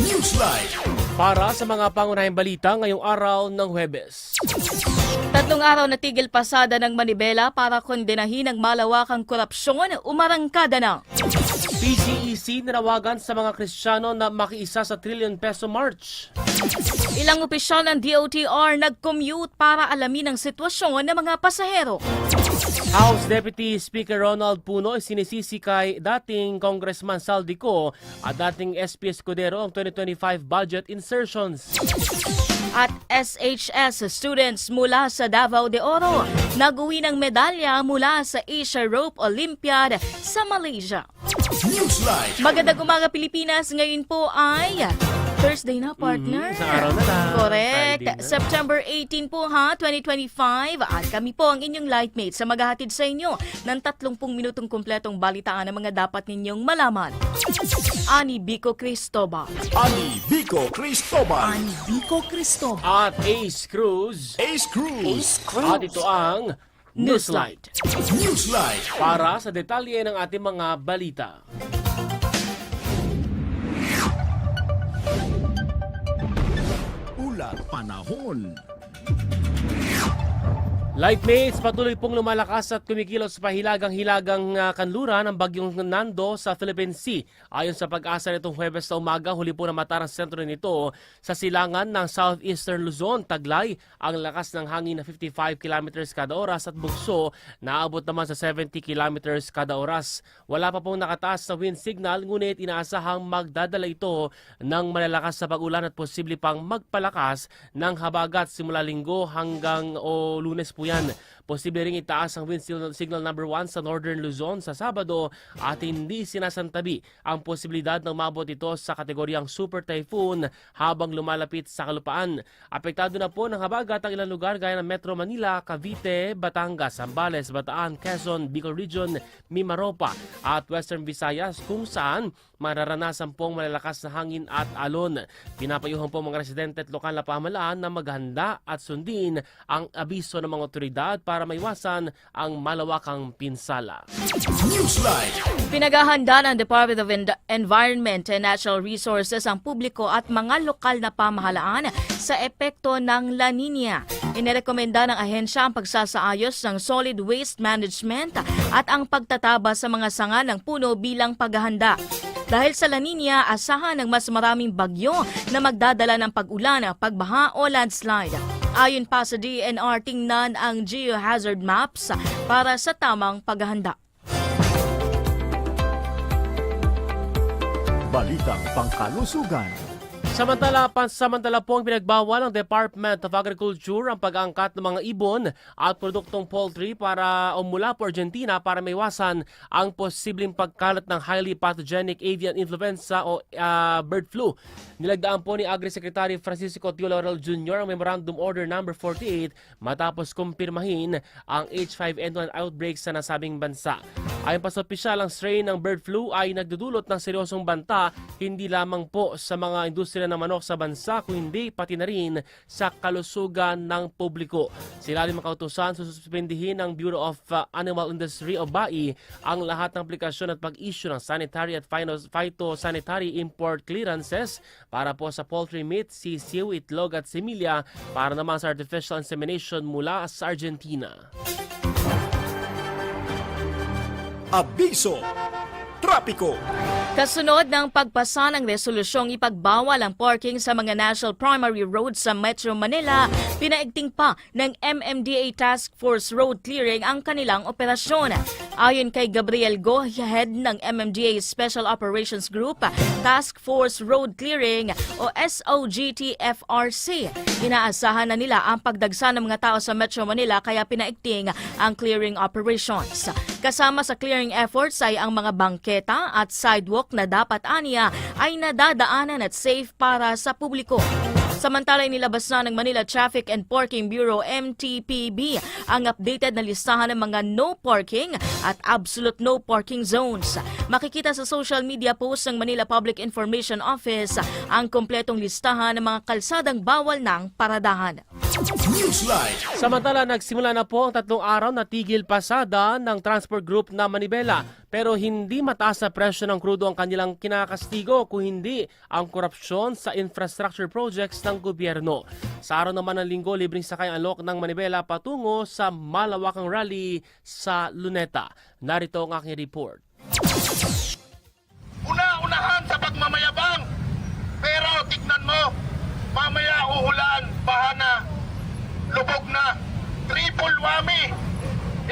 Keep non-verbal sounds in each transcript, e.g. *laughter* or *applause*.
Newsline. Para sa mga pangunahing balita ngayong araw ng Huwebes. Tatlong araw na tigil pasada ng Manibela para kondenahin ang malawakang korupsyon, umarangkada na. PCEC nanawagan sa mga Kristiyano na makiisa sa trillion peso march. Ilang opisyal ng DOTR nag-commute para alamin ang sitwasyon ng mga pasahero. House Deputy Speaker Ronald Puno ay sinisisi kay dating Congressman Saldico at dating SP Escudero ang 2025 budget insertions. At SHS students mula sa Davao de Oro nag-uwi ng medalya mula sa Asia Rope Olympiad sa Malaysia. Magandang umaga Pilipinas, ngayon po ay Thursday na partner. Mm, isang araw na lang. Correct. September 18 po ha, 2025. At kami po ang inyong lightmates sa maghahatid sa inyo ng 30 minutong kumpletong balitaan ng mga dapat ninyong malaman. Ani Bico Cristobal. Ani Vico Cristobal. Bico Cristobal. At Ace Cruz. Ace Cruz. At ito ang Newslight. Newsline. Para sa detalye ng ating mga balita. Ulat panahon. Lightmates, patuloy pong lumalakas at kumikilos sa pahilagang-hilagang uh, kanluran ng bagyong Nando sa Philippine Sea. Ayon sa pag-asa nitong Huwebes na umaga, huli po na matarang sentro nito sa silangan ng southeastern Luzon, Taglay. Ang lakas ng hangin na 55 km kada oras at bugso naabot naman sa 70 km kada oras. Wala pa pong nakataas na wind signal, ngunit inaasahang magdadala ito ng malalakas sa pag-ulan at posible pang magpalakas ng habagat simula linggo hanggang o lunes po yan. Posible ring itaas ang wind signal, number 1 sa Northern Luzon sa Sabado at hindi sinasantabi ang posibilidad ng mabot ito sa kategoryang super typhoon habang lumalapit sa kalupaan. Apektado na po ng habagat ang ilang lugar gaya ng Metro Manila, Cavite, Batangas, Zambales, Bataan, Quezon, Bicol Region, Mimaropa at Western Visayas kung saan mararanasan pong malalakas na hangin at alon. Pinapayuhan po mga residente at lokal na pamahalaan na maghanda at sundin ang abiso ng mga otoridad para maiwasan ang malawakang pinsala. Pinaghahanda ng Department of En- Environment and Natural Resources ang publiko at mga lokal na pamahalaan sa epekto ng La Nina. Inirekomenda ng ahensya ang pagsasaayos ng solid waste management at ang pagtataba sa mga sanga ng puno bilang paghahanda. Dahil sa La Nina, asahan ng mas maraming bagyo na magdadala ng pag-ulan, pagbaha o landslide. Ayon pa sa DNR, tingnan ang geohazard maps para sa tamang paghahanda. Balitang pangkalusugan. Samantala, pansamantala po ang pinagbawal ng Department of Agriculture ang pag-angkat ng mga ibon at produktong poultry para o mula po Argentina para maiwasan ang posibleng pagkalat ng highly pathogenic avian influenza o ah, bird flu. Nilagdaan po ni Agri-Secretary Francisco Tio Laurel Jr. ang Memorandum Order No. 48 matapos kumpirmahin ang H5N1 outbreak sa nasabing bansa. Ayon pa sa opisyal, ang strain ng bird flu ay nagdudulot ng seryosong banta hindi lamang po sa mga industriya ng manok sa bansa kundi pati na rin sa kalusugan ng publiko. Sila rin makautusan sususpendihin ng Bureau of uh, Animal Industry o BAI ang lahat ng aplikasyon at pag-issue ng sanitary at phytosanitary import clearances para po sa poultry meat, sisiw, itlog at similya para naman sa artificial insemination mula sa Argentina. Abiso. Trapiko. Kasunod ng pagpasa ng resolusyong ipagbawal ang parking sa mga national primary roads sa Metro Manila, pinaigting pa ng MMDA Task Force Road Clearing ang kanilang operasyon. Ayon kay Gabriel Go, head ng MMDA Special Operations Group, Task Force Road Clearing o SOGTFRC, inaasahan na nila ang pagdagsa ng mga tao sa Metro Manila kaya pinaigting ang clearing operations. Kasama sa clearing efforts ay ang mga bangke bangketa at sidewalk na dapat aniya ay nadadaanan at safe para sa publiko. Samantala, inilabas na ng Manila Traffic and Parking Bureau MTPB ang updated na listahan ng mga no parking at absolute no parking zones. Makikita sa social media post ng Manila Public Information Office ang kompletong listahan ng mga kalsadang bawal ng paradahan. Samantala, nagsimula na po ang tatlong araw na tigil pasada ng transport group na Manibela pero hindi mataas na presyo ng krudo ang kanilang kinakastigo kung hindi ang korupsyon sa infrastructure projects ng gobyerno. Sa araw naman ng linggo, libreng sakay ang lok ng Manibela patungo sa malawakang rally sa Luneta. Narito ang aking report. Una-unahan sa pagmamayabang. Pero tignan mo, mamaya uhulan, bahana, lubog na, triple wami.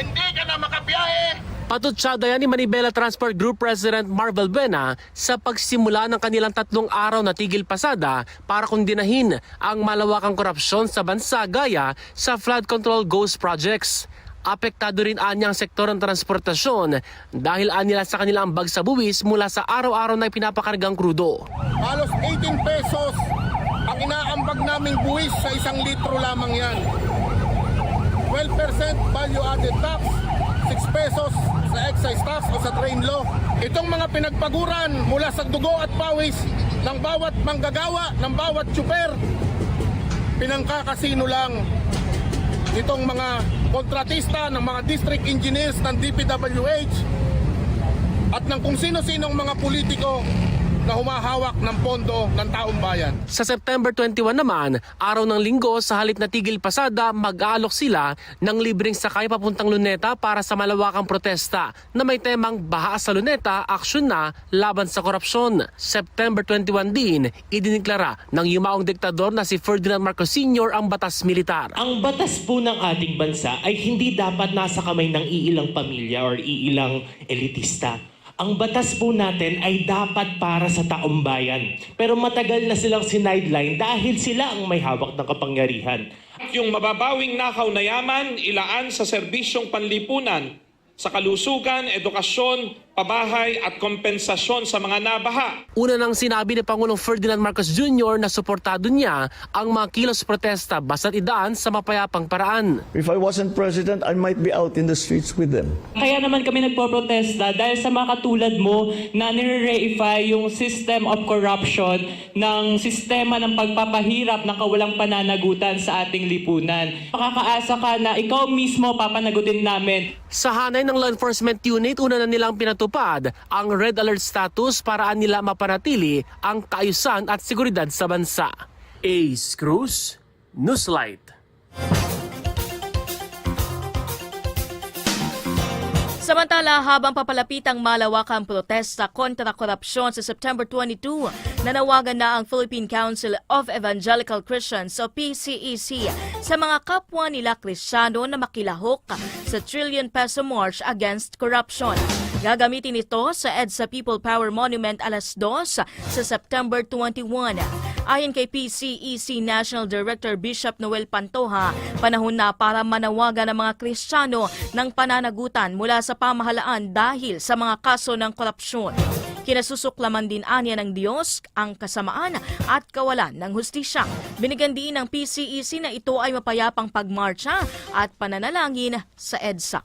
Hindi ka na makabiyahe. Patutsyada yan ni Manibela Transport Group President Marvel Bena sa pagsimula ng kanilang tatlong araw na tigil pasada para kundinahin ang malawakang korupsyon sa bansa gaya sa flood control ghost projects. Apektado rin anya ang sektor ng transportasyon dahil anila sa kanilang bag sa buwis mula sa araw-araw na pinapakargang krudo. Halos 18 pesos ang inaambag naming buwis sa isang litro lamang yan. 12% value added tax, 6 pesos sa excise tax o sa train law. Itong mga pinagpaguran mula sa dugo at pawis ng bawat manggagawa, ng bawat tsuper, pinangkakasino lang itong mga kontratista ng mga district engineers ng DPWH at ng kung sino-sinong mga politiko na humahawak ng pondo ng taong bayan. Sa September 21 naman, araw ng linggo sa halip na tigil pasada, mag-aalok sila ng libreng sakay papuntang Luneta para sa malawakang protesta na may temang Baha sa Luneta, aksyon na laban sa korupsyon. September 21 din, idiniklara ng yumaong diktador na si Ferdinand Marcos Sr. ang batas militar. Ang batas po ng ating bansa ay hindi dapat nasa kamay ng iilang pamilya or iilang elitista. Ang batas po natin ay dapat para sa taong bayan. Pero matagal na silang sinideline dahil sila ang may hawak ng kapangyarihan. Yung mababawing nakaw na yaman, ilaan sa serbisyong panlipunan, sa kalusugan, edukasyon, pabahay at kompensasyon sa mga nabaha. Una nang sinabi ni Pangulong Ferdinand Marcos Jr. na suportado niya ang mga kilos protesta basta't idaan sa mapayapang paraan. If I wasn't president, I might be out in the streets with them. Kaya naman kami nagpo-protesta dahil sa mga katulad mo na nire-reify yung system of corruption ng sistema ng pagpapahirap ng kawalang pananagutan sa ating lipunan. Makakaasa ka na ikaw mismo papanagutin namin Sa hanay ng law enforcement unit, una na nilang pinatupad ang red alert status para nila mapanatili ang kaayusan at seguridad sa bansa. Ace Cruz, Newslight. Samantala, habang papalapit ang malawakang protesta kontra korupsyon sa September 22, nanawagan na ang Philippine Council of Evangelical Christians o PCEC sa mga kapwa nila Krisyano na makilahok sa Trillion Peso March Against Corruption. Gagamitin ito sa EDSA People Power Monument alas 2 sa September 21. Ayon kay PCEC National Director Bishop Noel Pantoja, panahon na para manawagan ng mga Kristiyano ng pananagutan mula sa pamahalaan dahil sa mga kaso ng korupsyon. Kinasusuklaman din anya ng Diyos ang kasamaan at kawalan ng hustisya. Binigyan din ng PCEC na ito ay mapayapang pagmarcha at pananalangin sa EDSA.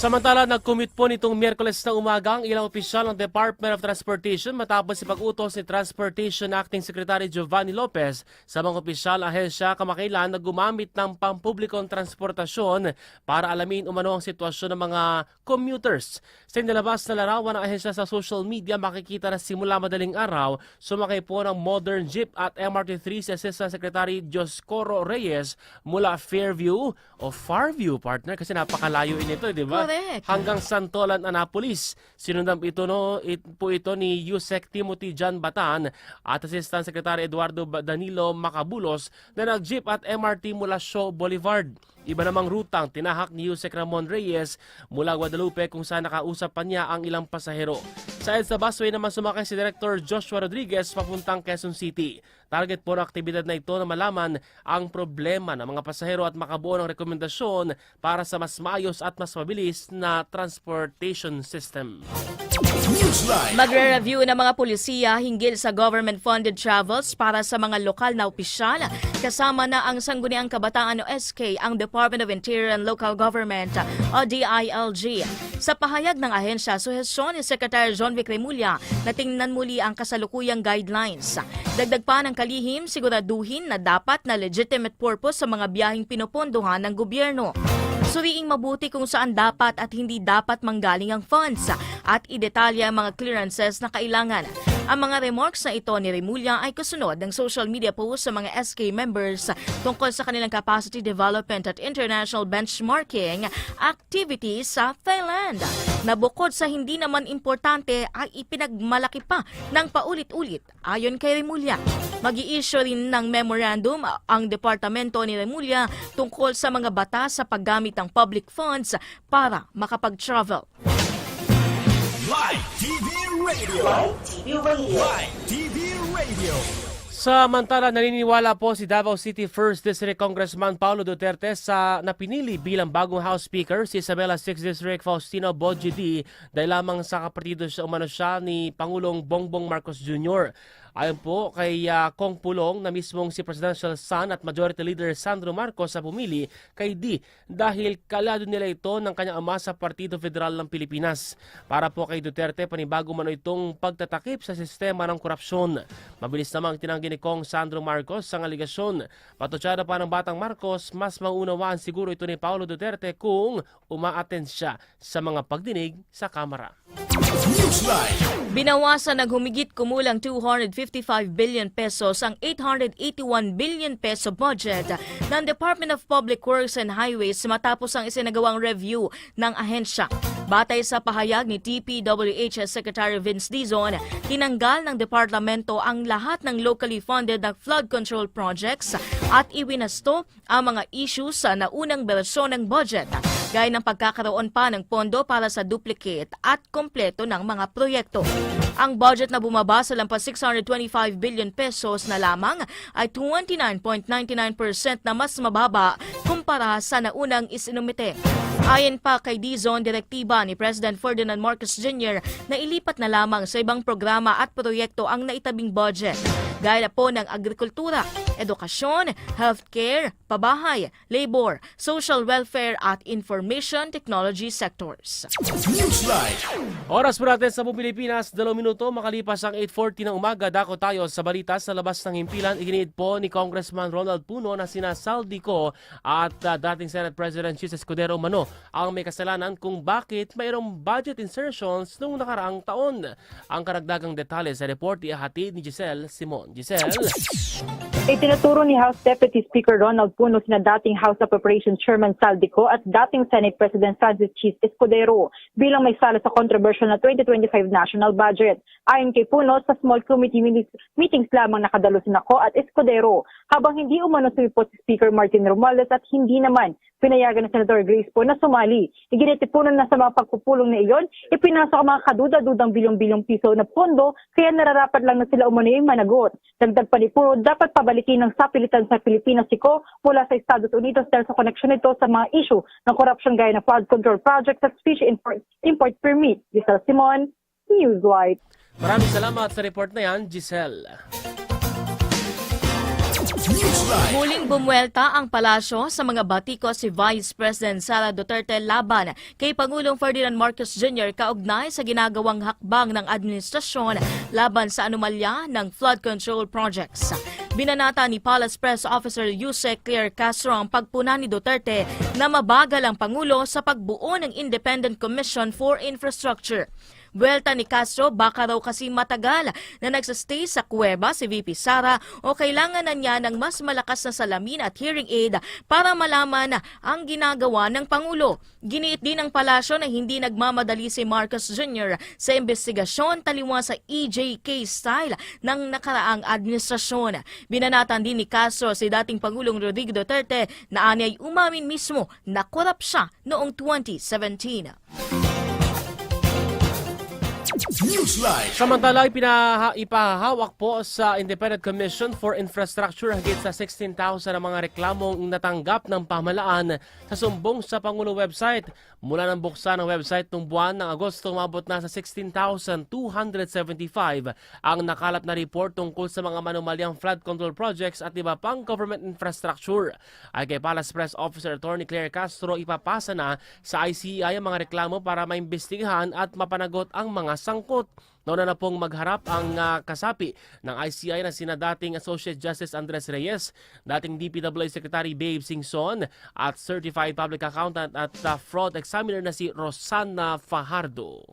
Samantala, nag-commit po nitong Miyerkules na umaga ang ilang opisyal ng Department of Transportation matapos ipag-utos ni Transportation Acting Secretary Giovanni Lopez sa mga opisyal ahensya kamakailan na gumamit ng pampublikong transportasyon para alamin umano ang sitwasyon ng mga commuters. Sa inilabas na larawan ng ahensya sa social media, makikita na simula madaling araw, sumakay po ng modern jeep at MRT3 si Assistant Secretary Joscoro Reyes mula Fairview o Farview, partner, kasi napakalayo ito, di ba? Correct. Hanggang Santolan, Annapolis. Sinundan ito, no, it, po ito ni Yusek Timothy John Batan at Assistant Secretary Eduardo Danilo Macabulos na nag-jeep at MRT mula Shaw Boulevard. Iba namang rutang tinahak ni Yusek Ramon Reyes mula Guadalupe kung saan nakausap pa niya ang ilang pasahero. Sa EDSA busway naman sumakay si Director Joshua Rodriguez papuntang Quezon City. Target po ng aktibidad na ito na malaman ang problema ng mga pasahero at makabuo ng rekomendasyon para sa mas maayos at mas mabilis na transportation system. Magre-review ng mga pulisya hinggil sa government-funded travels para sa mga lokal na opisyal. Kasama na ang Sangguniang Kabataan o SK, ang Department of Interior and Local Government o DILG. Sa pahayag ng ahensya, suhestyon ni Secretary John Vic Remulla na tingnan muli ang kasalukuyang guidelines. Dagdag pa ng kalihim, siguraduhin na dapat na legitimate purpose sa mga biyaheng pinupondohan ng gobyerno. Suriing mabuti kung saan dapat at hindi dapat manggaling ang funds at idetalya ang mga clearances na kailangan. Ang mga remarks na ito ni Remulla ay kasunod ng social media post sa mga SK members tungkol sa kanilang capacity development at international benchmarking activities sa Thailand. Na bukod sa hindi naman importante ay ipinagmalaki pa ng paulit-ulit ayon kay Remulla. Mag-i-issue rin ng memorandum ang departamento ni Remulla tungkol sa mga batas sa paggamit ng public funds para makapag-travel. Live TV Radio. Live TV Radio. Live TV Radio. Samantala, naniniwala po si Davao City 1st District Congressman Paulo Duterte sa napinili bilang bagong House Speaker si Isabela 6th District Faustino Bojidi dahil lamang sa kapartido siya umano siya ni Pangulong Bongbong Marcos Jr. Ayon po kay ah, Kong Pulong na mismong si Presidential son at Majority Leader Sandro Marcos sa pumili kay Di dahil kalado nila ito ng kanyang ama sa Partido Federal ng Pilipinas. Para po kay Duterte, panibago man itong pagtatakip sa sistema ng korupsyon. Mabilis namang tinanggi ni Kong Sandro Marcos ang aligasyon. Patutsada pa ng Batang Marcos, mas maunawaan siguro ito ni Paulo Duterte kung umaaten siya sa mga pagdinig sa Kamara. Newsline. Binawasan ng humigit kumulang 255 billion pesos ang 881 billion peso budget ng Department of Public Works and Highways matapos ang isinagawang review ng ahensya. Batay sa pahayag ni TPWH Secretary Vince Dizon, tinanggal ng departamento ang lahat ng locally funded na flood control projects at iwinasto ang mga issues sa naunang bersyon ng budget gaya ng pagkakaroon pa ng pondo para sa duplicate at kompleto ng mga proyekto. Ang budget na bumaba sa lampas 625 billion pesos na lamang ay 29.99% na mas mababa kumpara sa naunang isinumite. Ayon pa kay Dizon, direktiba ni President Ferdinand Marcos Jr. na ilipat na lamang sa ibang programa at proyekto ang naitabing budget. Gaya po ng agrikultura, edukasyon, healthcare, pabahay, labor, social welfare at information technology sectors. Oras po natin sa Pilipinas, dalawang minuto makalipas ang 8.40 ng umaga. Dako tayo sa balita sa labas ng himpilan. Iginiit po ni Congressman Ronald Puno na sina Saldi ko at uh, dating Senate President Chis Escudero Mano ang may kasalanan kung bakit mayroong budget insertions noong nakaraang taon. Ang karagdagang detalye sa report ihahatid ni Giselle Simon. Giselle? Itinuturo ni House Deputy Speaker Ronald Puno sina dating House Appropriations Chairman Saldico at dating Senate President Francis Chis Escudero bilang may sala sa controversial na 2025 national budget. Ayon kay Puno, sa small committee meetings lamang nakadalo si Nako at Escudero habang hindi umano sumipot si Speaker Martin Romualdez at hindi naman pinayagan ng Senator Grace po na sumali. Iginiti po na sa mga pagpupulong na iyon, ipinasok ang mga kaduda-dudang bilyong-bilyong piso na pondo kaya nararapat lang na sila umano yung managot. Dagdag pa ni Puno, dapat pabalikin ng sapilitan sa Pilipinas siko mula sa Estados Unidos dahil sa koneksyon nito sa mga issue ng corruption gaya ng flood control projects at fish import, import permit. Giselle Simon, Newswhite. Maraming salamat sa report na yan, Giselle. Muling bumwelta ang palasyo sa mga batiko si Vice President Sara Duterte laban kay Pangulong Ferdinand Marcos Jr. kaugnay sa ginagawang hakbang ng administrasyon laban sa anomalya ng flood control projects. Binanata ni Palace Press Officer Yusek Claire Castro ang pagpuna ni Duterte na mabagal ang Pangulo sa pagbuo ng Independent Commission for Infrastructure. Buwelta ni Castro baka raw kasi matagal na nagsastay sa kuweba si VP Sara o kailangan na niya ng mas malakas na salamin at hearing aid para malaman ang ginagawa ng Pangulo. Giniit din ng palasyo na hindi nagmamadali si Marcos Jr. sa investigasyon taliwa sa EJK style ng nakaraang administrasyon. Binanatan din ni Castro si dating Pangulong Rodrigo Duterte na anyay umamin mismo na korap siya noong 2017. Newsline. Samantala, ipinaha, ipahawak po sa Independent Commission for Infrastructure higit sa 16,000 ang mga reklamong natanggap ng pamahalaan sa sumbong sa Pangulo website. Mula ng buksan ng website noong buwan ng Agosto, umabot na sa 16,275 ang nakalap na report tungkol sa mga manumalyang flood control projects at iba pang government infrastructure. Ay kay Palace Press Officer Attorney Claire Castro, ipapasa na sa ICI ang mga reklamo para maimbestigahan at mapanagot ang mga sangkot. Nauna na pong magharap ang ah, kasapi ng ICI na sina dating Associate Justice Andres Reyes, dating DPWA Secretary Babe Singson at Certified Public Accountant at ah, Fraud Examiner na si Rosana Fajardo.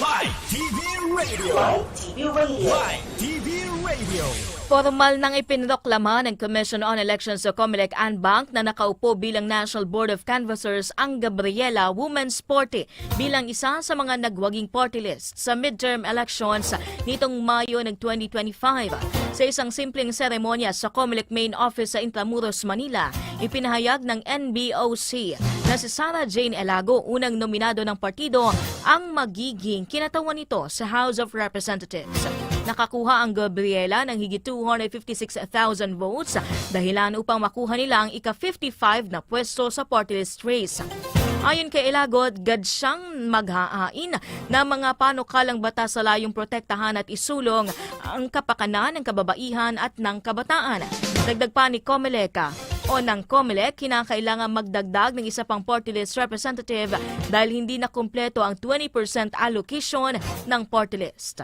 Live TV Radio. Live TV Radio. Live TV Radio. Formal nang ipinroklama ng Commission on Elections o COMELEC Bank na nakaupo bilang National Board of Canvassers ang Gabriela Women's Party bilang isa sa mga nagwaging party list sa midterm elections nitong Mayo ng 2025. Sa isang simpleng seremonya sa COMELEC Main Office sa Intramuros, Manila, ipinahayag ng NBOC na si Sarah Jane Elago, unang nominado ng partido, ang magiging kinatawan nito sa House of Representatives. Nakakuha ang Gabriela ng higit 256,000 votes dahilan upang makuha nila ang ika-55 na pwesto sa party list race. Ayon kay Elagot, gad siyang maghahain ng mga panukalang batas sa layong protektahan at isulong ang kapakanan ng kababaihan at ng kabataan. Dagdag pa ni Comelec, o ng COMELEC, kinakailangan magdagdag ng isa pang party list representative dahil hindi na kumpleto ang 20% allocation ng party list.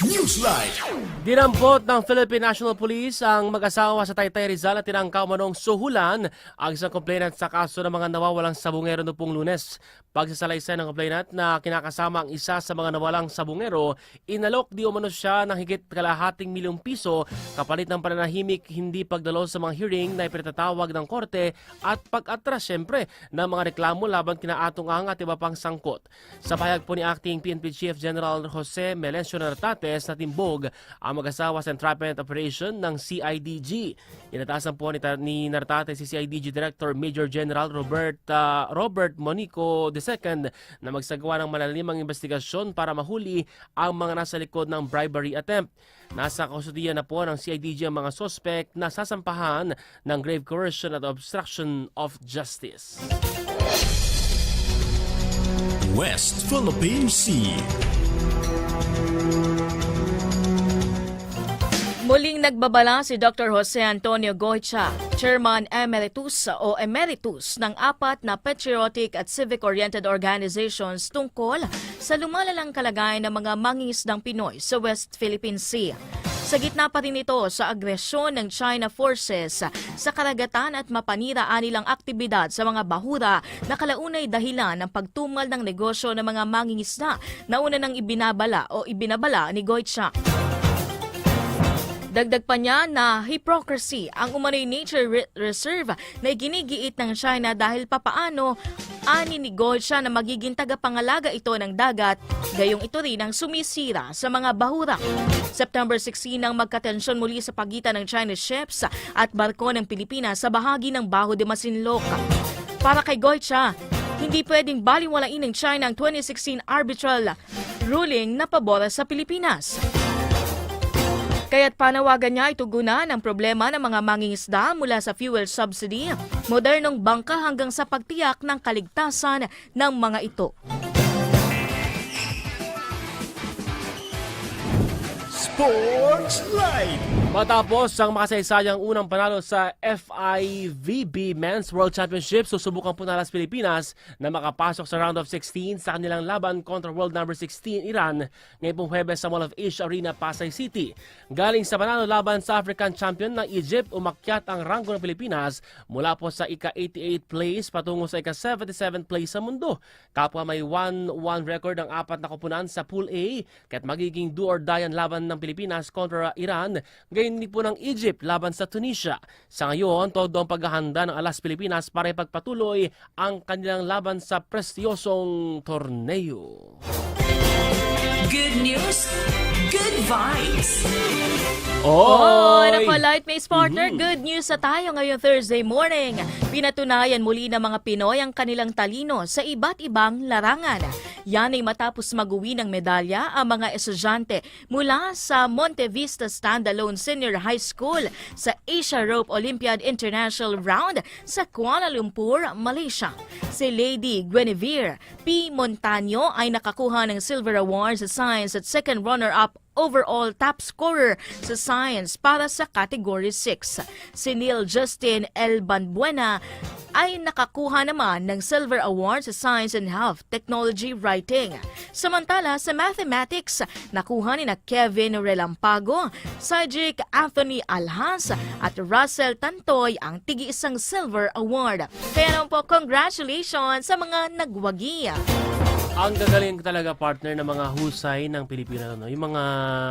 Newsline. Dinampot ng Philippine National Police ang mag-asawa sa Taytay Rizal at tinangkaw manong suhulan ang isang complainant sa kaso ng mga nawawalang sabungero noong lunes. Pagsasalaysay ng complainant na kinakasama ang isa sa mga nawalang sabungero, inalok di umano siya ng higit kalahating milyong piso kapalit ng pananahimik hindi pagdalo sa mga hearing na ipinatatawag ng korte at pag-atras syempre ng mga reklamo laban kina Atong Ang at iba pang sangkot. Sa pahayag po ni Acting PNP Chief General Jose Melencio Nartates na timbog ang mag-asawa sa entrapment operation ng CIDG. Inatasan po ni, ni Nartates si CIDG Director Major General Robert ah, Robert Monico II na magsagawa ng malalimang investigasyon para mahuli ang mga nasa likod ng bribery attempt. Nasa kusudiyan na po ng CIDG ang mga sospek na sasampahan ng grave coercion at obstruction of justice. West Philippine Sea. Muling nagbabala si Dr. Jose Antonio Goicha, Chairman Emeritus o Emeritus ng apat na patriotic at civic-oriented organizations tungkol sa lumalalang kalagayan ng mga mangingisdang Pinoy sa West Philippine Sea. Sa gitna pa rin ito sa agresyon ng China forces sa karagatan at mapaniraan nilang aktibidad sa mga bahura na kalaunay dahilan ng pagtumal ng negosyo ng mga mangingisda na una nang ibinabala o ibinabala ni Goicha. Dagdag pa niya na hypocrisy ang umano'y nature re- reserve na ginigiit ng China dahil papaano ani ni siya na magiging tagapangalaga ito ng dagat, gayong ito rin ang sumisira sa mga bahura. September 16 nang magkatensyon muli sa pagitan ng Chinese ships at barko ng Pilipinas sa bahagi ng Baho de Masinloc. Para kay Goicha, hindi pwedeng baliwalain ng China ang 2016 arbitral ruling na pabora sa Pilipinas. Kaya't panawagan niya itugunan ang problema ng mga mangingisda mula sa fuel subsidy, modernong bangka hanggang sa pagtiyak ng kaligtasan ng mga ito. Sports Live. Matapos ang makasaysayang unang panalo sa FIVB Men's World Championship, susubukan po na Las Pilipinas na makapasok sa round of 16 sa kanilang laban kontra world number 16 Iran ngayong pong Huwebes sa Mall of Asia Arena, Pasay City. Galing sa panalo laban sa African champion ng Egypt, umakyat ang ranggo ng Pilipinas mula po sa ika-88 place patungo sa ika-77 place sa mundo. Kapwa may 1-1 record ang apat na kupunan sa Pool A, kaya't magiging do or die ang laban ng Pilipinas kontra Iran gayon po ng Egypt laban sa Tunisia. Sa ngayon, todo ang paghahanda ng Alas Pilipinas para ipagpatuloy ang kanilang laban sa prestiyosong torneo. Good news, good vibes. Oh, nako, Lightmates partner, good news sa tayo ngayong Thursday morning. Pinatunayan muli ng mga Pinoy ang kanilang talino sa iba't ibang larangan. Yan ay matapos mag-uwi ng medalya ang mga estudyante mula sa Monte Vista Standalone Senior High School sa Asia Rope Olympiad International Round sa Kuala Lumpur, Malaysia. Si Lady Guinevere P. Montaño ay nakakuha ng Silver Award sa Science at second runner-up overall top scorer sa science para sa Category 6. Si Neil Justin L. Banbuena ay nakakuha naman ng Silver Award sa Science and Health Technology Writing. Samantala sa Mathematics, nakuha ni na Kevin Relampago, Sajik Anthony Alhas at Russell Tantoy ang tigi-isang Silver Award. Kaya naman po, congratulations sa mga nagwagi. Ang gagaling talaga partner ng mga husay ng Pilipino, no? yung mga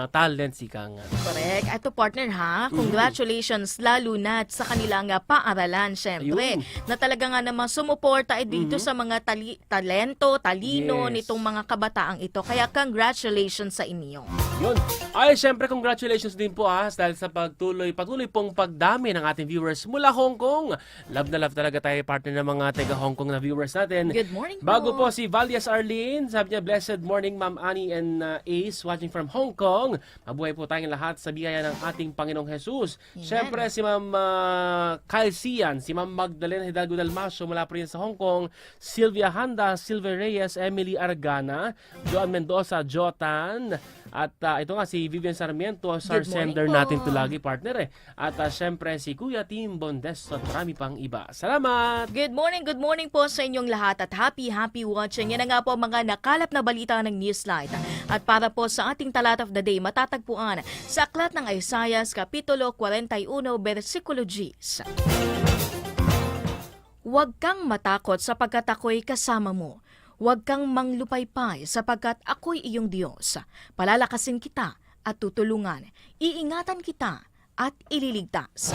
talent, ika nga. Correct. Ito partner ha, congratulations lalo na sa kanilang ah, paaralan syempre. Ayun. Na talaga nga naman sumuporta eh, dito sa mga tali- talento, talino Yes. nitong mga kabataang ito. Kaya congratulations sa inyo. Yun. Ay, syempre, congratulations din po ah, dahil sa pagtuloy, patuloy pong pagdami ng ating viewers mula Hong Kong. Love na love talaga tayo partner ng mga taga Hong Kong na viewers natin. Good morning po. Bago po si Valias Arlene, sabi niya, Blessed morning, Ma'am Annie and uh, Ace, watching from Hong Kong. Mabuhay po tayong lahat sa biyaya ng ating Panginoong Jesus. Amen. Syempre, si Ma'am uh, Kyle Sian, si Ma'am Magdalena Hidalgo Dalmasio mula po rin sa Hong Kong, Sylvia Handa, Silver Reyes, Emily Argana, Joan Mendoza, Jotan, at uh, ito nga si Vivian Sarmiento, star sender po. natin to lagi partner eh. At uh, syempre si Kuya Tim Bondesto at marami pang iba. Salamat! Good morning, good morning po sa inyong lahat at happy, happy watching. Yan na nga po ang mga nakalap na balita ng Newslight. At para po sa ating talat of the day, matatagpuan sa Aklat ng Isaiah, Kapitulo 41, versikulo 10. Huwag kang matakot sapagkat ako'y kasama mo. Huwag kang manglupaypay sapagkat ako'y iyong Diyos. Palalakasin kita at tutulungan. Iingatan kita at ililigtas.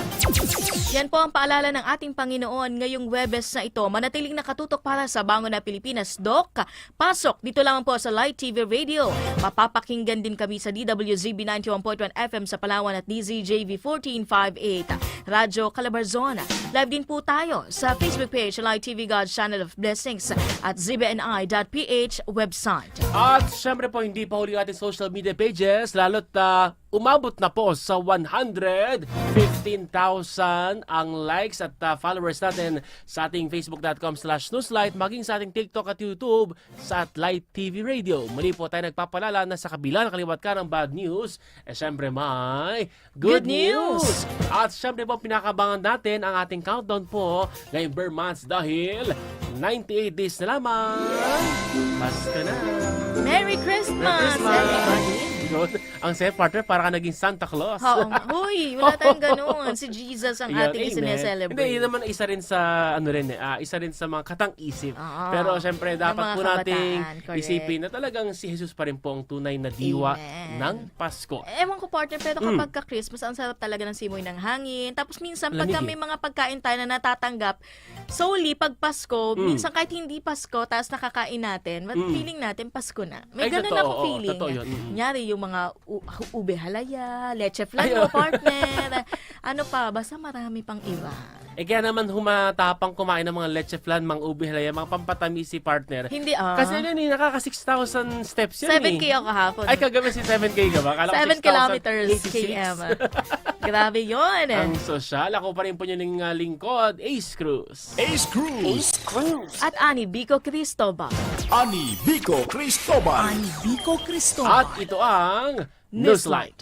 Yan po ang paalala ng ating Panginoon ngayong Webes na ito. Manatiling nakatutok para sa Bango na Pilipinas. Doc, pasok dito lamang po sa Light TV Radio. Mapapakinggan din kami sa DWZB 91.1 FM sa Palawan at DZJV 1458. Radyo Calabarzon. Live din po tayo sa Facebook page Light TV God's Channel of Blessings at zbni.ph website. At syempre po, hindi pa huli ating social media pages, lalo't uh, umabot na po sa 115,000 ang likes at uh, followers natin sa ating facebook.com slash newslight, maging sa ating TikTok at YouTube sa at Light TV Radio. Muli po tayo nagpapalala na sa kabila ng kaliwat ka ng bad news, eh syempre may good, Good news! At syempre po, pinakabangan natin ang ating countdown po ngayong Bear Months dahil 98 days na lamang. Basta na. Merry Christmas, Merry Christmas! everybody! Yun. Ang safe partner, para ka naging Santa Claus. Oo. Uy, wala *laughs* tayong ganun. Si Jesus ang Ayun, ating amen. sineselebrate. Hindi, yun naman isa rin sa, ano rin eh, ah, isa rin sa mga katang-isip. Oo. Pero syempre, dapat mga po nating kabataan, correct. isipin na talagang si Jesus pa rin po ang tunay na diwa Amen. ng Pasko. Ewan ko partner, pero Mm. kapag ka-Christmas, ang sarap talaga ng simoy ng hangin. Tapos minsan, pagka Lamig eh. may mga pagkain tayo na natatanggap, solely pag Pasko, Mm. minsan kahit hindi Pasko, tapos nakakain natin, but Mm. feeling natin Pasko na. May Ay, ganun totoo, ako oo, feeling. totoo yun. Mm. Kunyari, yung mga u- ube halaya, leche flan Ay, partner. ano pa, basta marami pang iba. Eh kaya naman humatapang kumain ng mga leche flan, mga ubi halaya, mga pampatamis si partner. Hindi ah. Kasi yun eh, nakaka 6,000 steps yun 7K eh. ako kahapon. Ay, kagabi si 7K ka ba? Akala ko 7 kilometers 6,086. km. Grabe yun. Ang sosyal. Ako pa rin po yung uh, lingkod, Ace Cruz. Ace Cruz. At Ani Bico Cristobal. Ani Vico Cristobal. Ani Vico Cristobal. At ito ang Newslight.